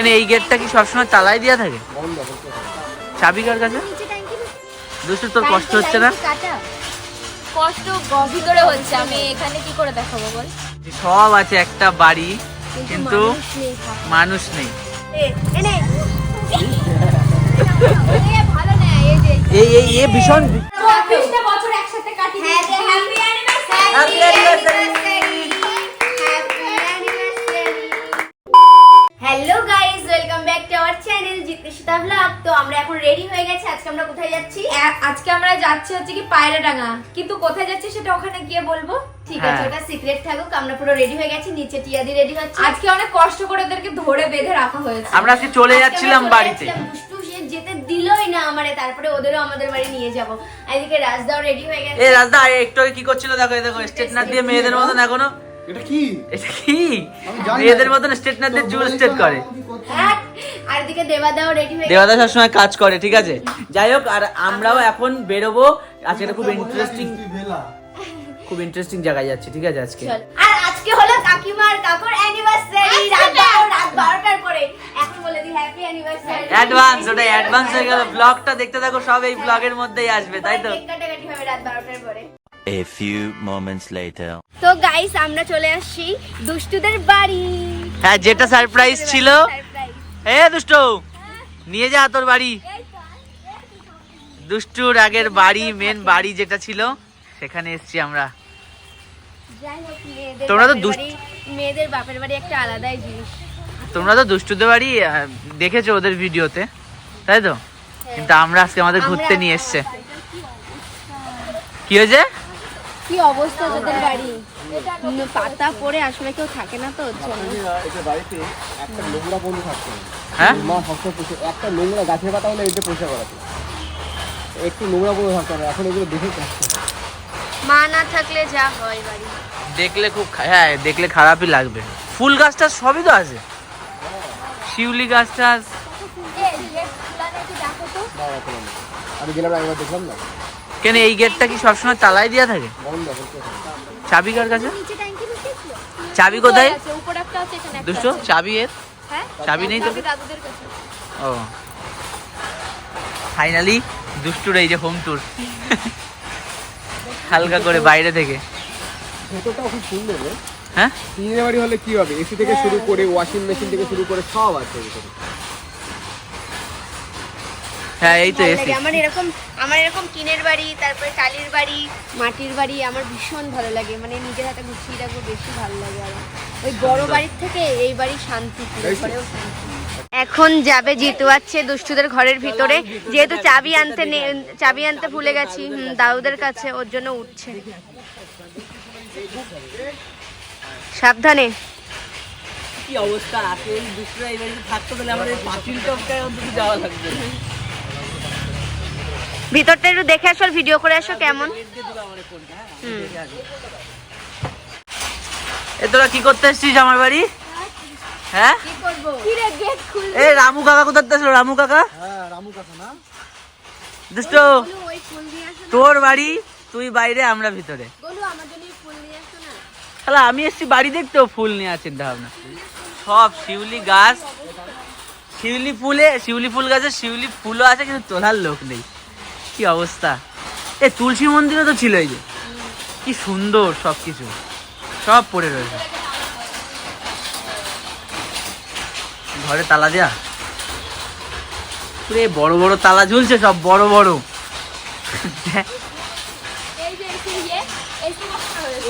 কেন এই গেটটা কি সবসময় তালাই দেওয়া থাকে? চাবি কার কাছে? দুষ্টু তোর কষ্ট হচ্ছে না? কষ্ট ভিতরে হচ্ছে আমি এখানে কি করে দেখাবো বল? সব আছে একটা বাড়ি কিন্তু মানুষ নেই এই এই এই এ ভীষণ চব্বিশটা বছর একসাথে কাটি happy hello guys welcome back to our channel Jiteshita blog তো আমরা এখন রেডি হয়ে গেছি আজকে আমরা কোথায় যাচ্ছি আজকে আমরা যাচ্ছি হচ্ছে কি পায়রাডাঙ্গা। কিন্তু কোথায় যাচ্ছি সেটা ওখানে গিয়ে বলব? ঠিক আছে হ্যাঁ। ওটা সিক্রেট থাকুক আমরা পুরো রেডি হয়ে গেছি নিচে টিয়াদি রেডি হচ্ছে। আজকে অনেক কষ্ট করে ওদেরকে ধরে বেঁধে রাখা হয়েছে। আমরা আজকে চলে যাচ্ছিলাম বাড়িতে। যেতে দিলই না আমারে তারপরে ওদেরও আমাদের বাড়ি নিয়ে যাব। এদিকে রাজদাও রেডি হয়ে গেছে। এ রাজদা আরে একটু কি করছিল দেখো এই দেখো স্ট্রেটনার দিয়ে মেয়েদের মতন এখনও। এটা কি? এটা কি? মতন স্ট্রেটনার দিয়ে চুল স্ট্রেট করে? হ্যাঁ, আর এদিকে দেবাদাও রেডি হয়ে দেবাদা সবসময় কাজ করে ঠিক আছে? যাই হোক আর আমরাও এখন বেরোবো। আজকে একটা খুব ইন্টারেস্টিং খুব ইন্টারেস্টিং জায়গায় যাচ্ছি ঠিক আছে আজকে? আর আজকে হলো কাকিমার কাকুর অ্যানিভার্সারি রাত বারো- রাত বারোটার পরে। এখন বলে দিই হ্যাপি অ্যানিভার্সারি অ্যাডভান্স ওটা অ্যাডভান্স হয়ে গেল। ব্লগটা দেখতে থাকো সব এই ব্লগের মধ্যেই আসবে তাই তো? কেক কাটাকাটি হবে রাত বারোটার পরে। A few moments later. তো গাইস আমরা চলে আসছি দুষ্টুদের বাড়ি। হ্যাঁ যেটা সারপ্রাইজ ছিল। এ দুষ্টু নিয়ে যা তোর বাড়ি। দুষ্টুর আগের বাড়ি মেন বাড়ি যেটা ছিল সেখানে এসছি আমরা। তোমরা তো মেয়েদের বাপের বাড়ি একটা আলাদাই জিনিস। তোমরা তো দুষ্টুদের বাড়ি দেখেছ ওদের ভিডিওতে তাই তো? কিন্তু আমরা আজকে আমাদের ঘুরতে নিয়ে এসছে। কি হয়েছে? কি অবস্থা তোদের বাড়ি? পাতা পড়ে আসলে কেউ থাকে না তো। এটা বাড়িতে একটা নোংরা বন্ধু থাকতো। হ্যাঁ? মা সবসময় পুষে একটা নোংরা গাছের পাতা হলে এতে পোষা করাতো একটু নোংরা বন্ধু থাকতো না এখন এগুলো দেখে কষ্ট। মা না থাকলে যা হয় বাড়ি। দেখলে খুব হ্যাঁ দেখলে খারাপই লাগবে। ফুল গাছটা সবই তো আছে? শিউলি গাছটা। আমি গেলাম একবার দেখলাম না? কেন এই গেটটা কি সবসময় তালাই দেওয়া থাকে। চাবি কার কাছে? চাবি কোথায়? দুষ্টু আছে। চাবি এর? হ্যাঁ চাবি নেই তো চাবি দাদুদের কাছে। ও। ফাইনালি দুষ্টুর এই যে হোম ট্যুর হালকা করে বাইরে থেকে। ভেতরটাও খুব সুন্দর হ্যাঁ? টিনের বাড়ি হলে কি হবে? এসি থেকে শুরু করে ওয়াশিং মেশিন থেকে শুরু করে সব আছে। হ্যাঁ এই তো এসি আমার এরকম আমার এরকম টিনের বাড়ি তারপরে টালির বাড়ি মাটির বাড়ি আমার ভীষণ ভালো লাগে। মানে নিজের হাতে গুছিয়ে রাখব বেশি ভালো লাগে আমার। ওই বড় বাড়ির থেকে এই বাড়ি শান্তি পুরো ঘরেও শান্তি। এখন যাবে জিতু আছে দুষ্টুদের ঘরের ভিতরে। যেহেতু চাবি আনতে চাবি আনতে ভুলে গেছি হুম, দাউদের কাছে ওর জন্য উঠছে। সাবধানে। কি অবস্থা? আছে এই দুষ্টুরা এই বাড়িতে থাকতো তাহলে আমাদের পাঁচিল টপকায় অন্তত যাওয়া লাগবে। ভিতরটা একটু দেখে আসো ভিডিও করে আসো কেমন। এ তোরা কি করতে এসছিস আমার বাড়ি? হ্যাঁ? রামু কাকা রামু কাকা? তোর বাড়ি, তুই বাইরে, আমরা ভিতরে। তাহলে আমি এসছি বাড়ি দেখতেও ফুল নিয়ে চিন্তা ভাবনা। সব শিউলি গাছ, শিউলি ফুলে, শিউলি ফুল গাছে শিউলি ফুলও আছে, কিন্তু তোলার লোক নেই। কি অবস্থা? এ, তুলসী মন্দিরও তো ছিল এই যে। কি সুন্দর সব কিছু সব পড়ে রয়েছে। ঘরে তালা দেয়া? পুরে বড় বড় তালা ঝুলছে সব, বড় বড়।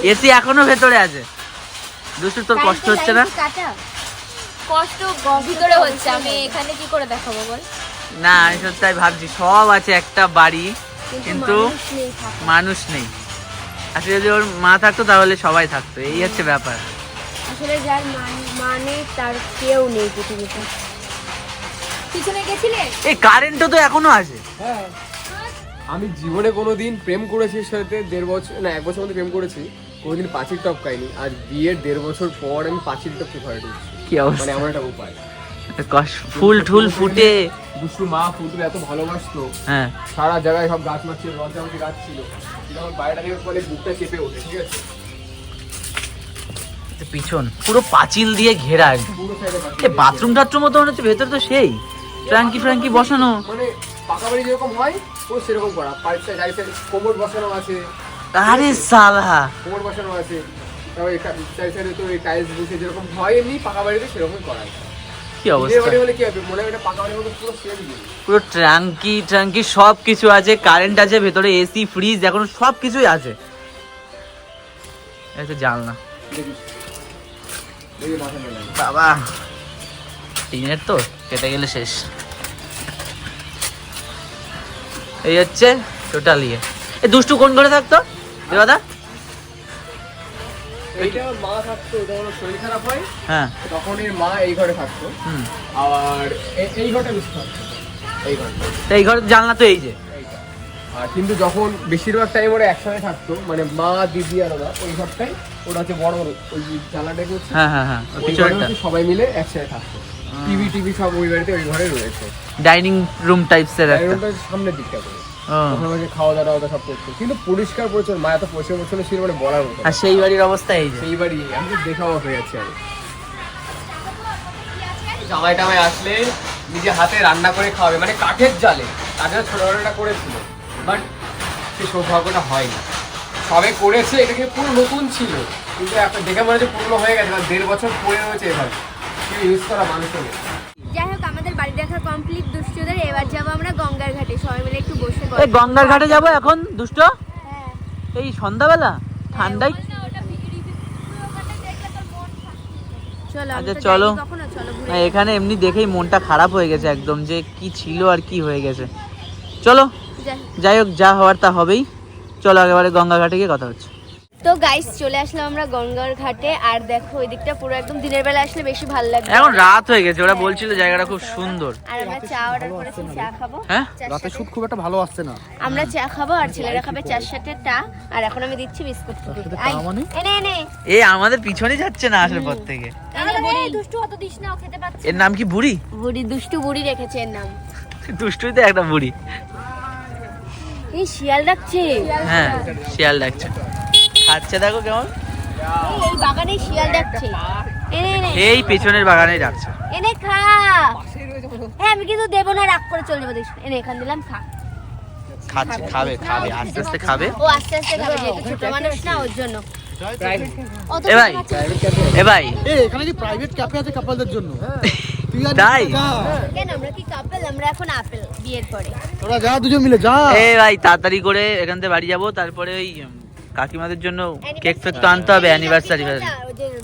এসি এখনও ভেতরে আছে। দুষ্টু, তোর কষ্ট হচ্ছে না? কষ্ট গ- ভিতরে হচ্ছে, আমি এখানে কি করে দেখাবো বল? না আমি সব তাই ভাবছি। সব আছে একটা বাড়ি কিন্তু মানুষ নেই আসলে যদি ওর মা থাকতো তাহলে সবাই থাকতো। এই হচ্ছে ব্যাপার। আসলে যার মানে তার কেউ নেই পৃথিবীতে। পিছনে গেছিলে? এই কারেন্টও তো এখনও আছে হ্যাঁ। আমি জীবনে কোনোদিন প্রেম করেছি সাথে দেড় বছর না এক বছর মধ্যে প্রেম করেছি কোনোদিন পাঁচিল টপকাইনি। আজ বিয়ের দেড় বছর পর আমি পাঁচিল টপকে ঘরে ঢুকছি কি মানে আমার একটা উপায়। ফুল টুল ফুটে। দুষ্টু মা ফুলগুলো এত ভালোবাসতো। হ্যাঁ। সারা জায়গায় সব গাছ মাছ ছিল গাছ ছিল। কিন্তু আমার থেকে ফলে বুকটা চেপে ওঠে ঠিক আছে? পিছন পুরো পাঁচিল দিয়ে ঘেরা বাথরুম টাথরুম মতো মনে হচ্ছে ভেতরে তো সেই। ফ্র্যাঙ্কি ফ্র্যাঙ্কি বসানো। মানে পাকা বাড়ি যেরকম হয় পুরো সেরকম করা। চারি সাইড কোমর বসানো আছে। আরে সালা। কোমর বসানো আছে। চারি সাইডে তো এই টাইলস বসে যেরকম হয় এমনি পাকা বাড়িতে সেরকমই করা আছে। কি অবস্থা? পুরো ট্রাঙ্কি ট্রাঙ্কি সব কিছু আছে কারেন্ট আছে ভেতরে এসি ফ্রিজ এখন সব কিছুই আছে। এই তো জানলা। বাবা টিনের তো কেটে গেলে শেষ। এই হচ্ছে টোটাল ইয়ে এ দুষ্টু কোন ঘরে থাকতো? দেবাদা? এইটা মা থাকতো যখন শরীর খারাপ হয় হ্যাঁ। তখন এর মা এই ঘরে থাকতো। আর এই ঘরটা বেশি থাকতো। এই ঘরটা এই জানলা তো এই যে। আর কিন্তু যখন বেশিরভাগ টাইম ওরা একসাথে থাকতো মানে মা দিদি আর ওরা ওই ঘরটাই ওরা হচ্ছে বড় বড় ওই জানলাটা হচ্ছে হ্যাঁ হ্যাঁ হ্যাঁ সবাই মিলে একসাথে থাকতো। টিভি টিভি সব ওই বাড়িতে ওই ঘরে রয়েছে। ডাইনিং রুম টাইপসের একটা। সামনের দিকটা করে। ওখানে বসে খাওয়া দাওয়া দাওয়া সব করতো কিন্তু পরিষ্কার পরিচ্ছন্ন মা এত পরিষ্কার পরিচ্ছন্ন ছিল মানে বলার মতো আর সেই বাড়ির অবস্থা এই সেই বাড়ি আমি তো দেখা হয়ে যাচ্ছি আমি। জামাই টামাই আসলে নিজে হাতে রান্না করে খাওয়াবে মানে কাঠের জালে। কাঠের ছোটবেলাটা করেছিল। বাট সে সৌভাগ্যটা হয়নি। সবে করেছে এটাকে পুরো নতুন ছিল? কিন্তু একটা দেখে মনে হচ্ছে পুরনো হয়ে গেছে দেড় বছর পরে রয়েছে এভাবে। কেউ ইউজ করা মানুষও নেই যাই হোক দেখা কমপ্লিট দুষ্টুদের এবার যাব আমরা গঙ্গার ঘাটে। সবাই মিলে একটু বসে এই গঙ্গার ঘাটে যাব এখন দুষ্ট? হ্যাঁ। এই সন্ধ্যাবেলা? ঠান্ডায় চলো আচ্ছা, চলো। এখানে এমনি দেখেই মনটা খারাপ হয়ে গেছে একদম যে কি ছিল আর কি হয়ে গেছে। চলো যাই। যাই হোক যা হওয়ার তা হবেই। চলো একেবারে গঙ্গা ঘাটে গিয়ে কথা হচ্ছে। তো গাইস চলে আসলাম আমরা গঙ্গার ঘাটে। আর দেখো ওই দিকটা পুরো একদম দিনের বেলা আসলে বেশি ভালো লাগবে এখন রাত হয়ে গেছে ওরা বলছিল জায়গাটা খুব সুন্দর। আর আমরা চা অর্ডার করেছি চা খাব। হ্যাঁ? রাতে শুট খুব একটা ভালো আসছে না। আমরা চা খাব আর ছেলেরা খাবে চার সাথে টা। আর এখন আমি দিচ্ছি বিস্কুট টা মানে? এনে এনে এ আমাদের পিছনে যাচ্ছে না আসার পর থেকে। এনে দুষ্টু অত দিস না ও খেতে পাচ্ছে এর নাম কি বুড়ি? বুড়ি দুষ্টু বুড়ি রেখেছে এর নাম। দুষ্টুই তো একটা বুড়ি। এই শিয়াল ডাকছে। হ্যাঁ শিয়াল ডাকছে। খাচ্ছে দেখো কেমন। এই, বাগানে শিয়াল ডাকছে এই পেছনের ডাকছে এনে খা। হ্যাঁ আমি কিন্তু দেবো না রাগ করে চলে যাব এনে এখান দিলাম খা। খাচ্ছে খাবে খাবে আস্তে আস্তে খাবে। ও আস্তে আস্তে খাবে যেহেতু ছোট মানুষ না ওর জন্য। এ ভাই এ ভাই। এখানে কি প্রাইভেট ক্যাফে আছে কাপলদের জন্য। তাই? কেন আমরা কি কাপল আমরা এখন আপেল বিয়ের পরে। তোরা যা দুজন মিলে যা। এ ভাই তাড়াতাড়ি করে এখান থেকে বাড়ি যাব তারপরে ওই কাকিমাদের জন্য কেক ফেক তো আনতে হবে অ্যানিভার্সারি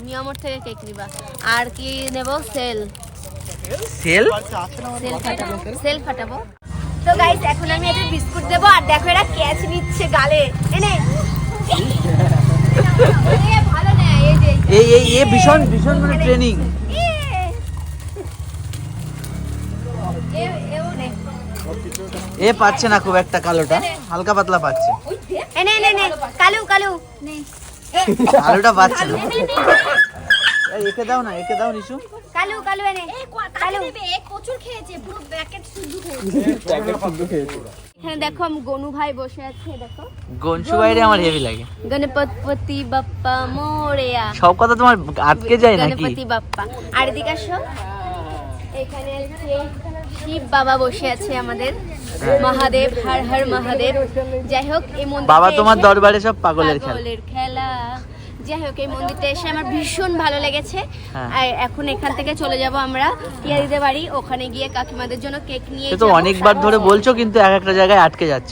নিয়মর থেকে কেক নিবা আর কি নেব? সেল। সেল? সেল ফাটাবো। সেল ফাটাবো। তো গাইস এখন আমি এদের বিস্কুট দেবো আর দেখো এরা ক্যাচ নিচ্ছে গালে। এনে ভালো না। এই যে এই এই এ ভীষণ ভীষণ মানে ট্রেনিং। এ পাচ্ছে না খুব একটা কালোটা হালকা পাতলা পাচ্ছে। এনে এনে নে কালু কালু। নে। আলুটা পাচ্ছে একে দাও না একে দাও নিশু। কালু কালু এনে। কালু এখানে দেখো আমি গনু ভাই বসে আছে দেখো। গনসু আমার হেভি লাগে। গণপতি বাপ্পা মোরেয়া সব কথা তোমার আটকে যায় নাকি? গণপতি বাপ্পা। আর এদিকে আসো। এখানে হচ্ছে শিব বাবা বসে আছে আমাদের। মহাদেব হর হর মহাদেব। যাই হোক এই মন্দির বাবা তোমার দরবারে সব পাগলের খেলা। পাগলের খেলা। যাই হোক এই মন্দিরটা এসে আমার ভীষণ ভালো লেগেছে। হ্যাঁ। আর এখন এখান থেকে চলে যাব আমরা টিয়ারিদের বাড়ি। ওখানে গিয়ে কাকিমাদের জন্য কেক নিয়ে তো অনেকবার ধরে বলছো কিন্তু এক একটা জায়গায় আটকে যাচ্ছ।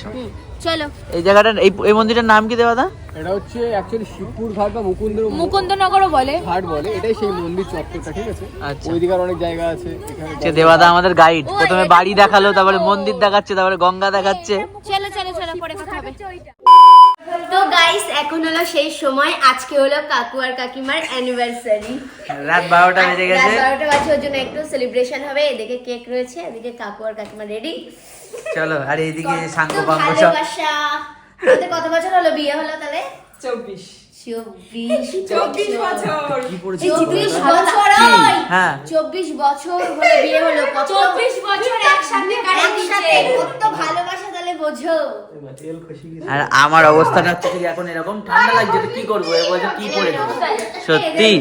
চলো। এই জায়গাটা এই এই মন্দিরটার নাম কি দেওয়া এটা হচ্ছে অ্যাকচুয়ালি শিবপুর ঘাট বা মুকুন্দ মুকুন্দনগরও বলে। ঘাট বলে এটাই সেই মন্দির চত্বরটা ঠিক আছে? আচ্ছা। ওইদিকে আর অনেক জায়গা আছে এখানে দেবাদা আমাদের গাইড প্রথমে বাড়ি দেখাল তারপরে মন্দির দেখাচ্ছে তারপরে গঙ্গা দেখাচ্ছে। চলো চলো চলো পরে কথা হবে। তো গাইস এখন হলো সেই সময় আজকে হলো কাকু আর কাকিমার অ্যানিভার্সারি রাত বারোটা বেজে গেছে। বারোটা বাজে ওর জন্য একটু সেলিব্রেশন হবে এদিকে কেক রয়েছে এদিকে কাকু আর কাকিমা রেডি চলো আর এইদিকে সাঙ্গ পাঙ্গ সব। ভালোবাসা তোদের কত বছর হলো? বিয়ে হলো তাহলে? চব্বিশ। চব্বিশ বছর। চব্বিশ বছর। হ্যাঁ। চব্বিশ বছর বিয়ে হলো। চব্বিশ বছর একসাথে একসাথে কত ভালোবাসা তাহলে বোঝো। আর আমার অবস্থাটা হচ্ছে এখন এরকম ঠান্ডা লাগছে কি করব? বলছে কি করে সত্যি?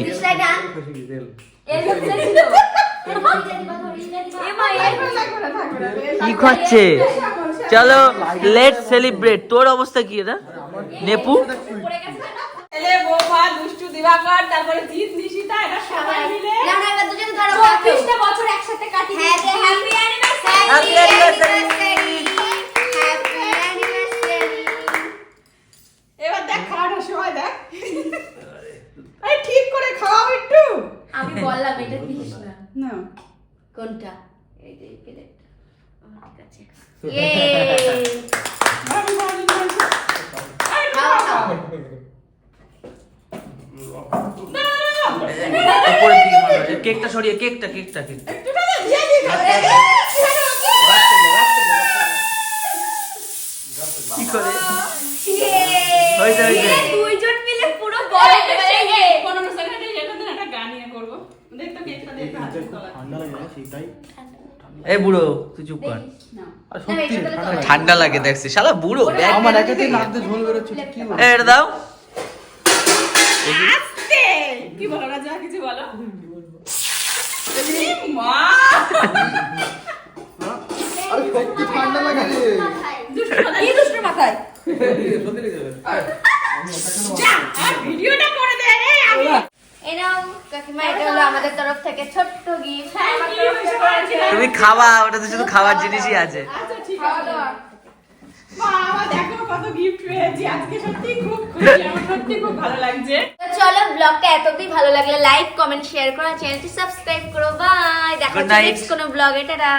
কি খাচ্ছে? চলো লেট সেলিব্রেট তোর অবস্থা কি এটা? নেপু? বছর একসাথে কাটিয়ে হ্যাপি তারপরে জিৎ নিশিতা এটা সবাই মিলে চব্বিশটা বছর একসাথে কাটি হ্যাপি Happy anniversary! এবার দেখ খাওয়াটার সময় দেখ আরে ঠিক করে খাওয়াও একটু আমি বললাম এটা দিস না না কোনটা এই যে এই প্লেটটা হয়। কেকটা সরিয়ে কেকটা কেকটা কেকটা। কি করে? হয়েছে হয়েছে। দুইজন মিলে পুরো হয়ে সেকেন্ডে একটা গান ইয়ে করব। দেখতো কেকটা দেখতে হাতে তোলা ঠান্ডা লাগে সেটাই। এই বুড়ো তুই চুপ কর। ঠান্ডা লাগে দেখছি। শালা বুড়ো আমার একাতে নাক দিয়ে ঝোল বেরোচ্ছে কি? এই, দাও। আস্তে! কি বলো রাজা কিছু বলো? মা! আরে সত্যি ঠান্ডা লাগে কি দুষ্টুর মাথায়? ভিডিওটা করে দে। কাকিমা এটা হলো আমাদের তরফ থেকে ছোট্ট গিফট তুমি খাওয়া ওটা তো শুধু খাওয়ার জিনিসই আছে। আচ্ছা ঠিক আছে। বাবা দেখো কত গিফট পেয়েছি আজকে সত্যি খুব খুশি আমার সত্যি খুব ভালো লাগছে। তো চলো ব্লগটা এতদিন ভালো লাগলে লাইক কমেন্ট শেয়ার করো চ্যানেলটি সাবস্ক্রাইব করো। বাই দেখো. নেক্সট কোনো ব্লগে টাটা।